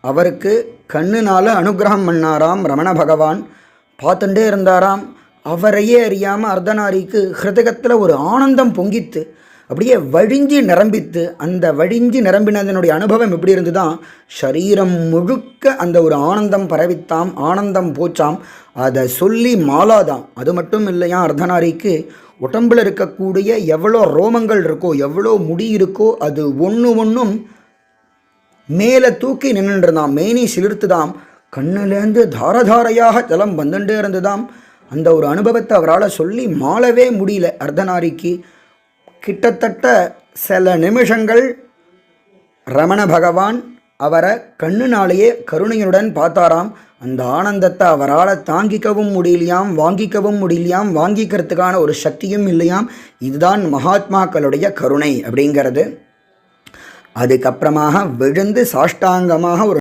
அவருக்கு கண்ணுனால அனுகிரகம் பண்ணாராம் ரமண பகவான். பார்த்துட்டே இருந்தாராம். அவரையே அறியாமல் அர்த்தநாரிக்கு ஹிருதகத்தில் ஒரு ஆனந்தம் பொங்கித்து அப்படியே வழிஞ்சி நிரம்பித்து அந்த வழிஞ்சி நிரம்பினதனுடைய அனுபவம் எப்படி இருந்துதான் சரீரம் முழுக்க அந்த ஒரு ஆனந்தம் பரவித்தாம் ஆனந்தம் போச்சாம். அதை சொல்லி மாலாதாம். அது மட்டும் இல்லையா அர்த்தநாரிக்கு? உடம்புல இருக்கக்கூடிய எவ்வளோ ரோமங்கள் இருக்கோ எவ்வளோ முடி இருக்கோ அது ஒன்று ஒன்றும் மேலே தூக்கி நின்றுருந்தாம் மேனி சிலிர்த்துதாம் கண்ணுலேருந்து தாரதாரையாக ஜலம் வந்துட்டே இருந்துதாம். அந்த ஒரு அனுபவத்தை அவரால் சொல்லி மாளவே முடியல அர்த்தநாரிக்கு. கிட்டத்தட்ட சில நிமிஷங்கள் ரமண பகவான் அவரை கண்ணுனாலேயே கருணையுடன் பார்த்தாராம். அந்த ஆனந்தத்தை அவரால் தாங்கிக்கவும் முடியலையாம் வாங்கிக்கவும் முடியலையாம் வாங்கிக்கிறதுக்கான ஒரு சக்தியும் இல்லையாம். இதுதான் மகாத்மாக்களுடைய கருணை அப்படிங்கிறது. அதுக்கப்புறமாக விழுந்து சாஷ்டாங்கமாக ஒரு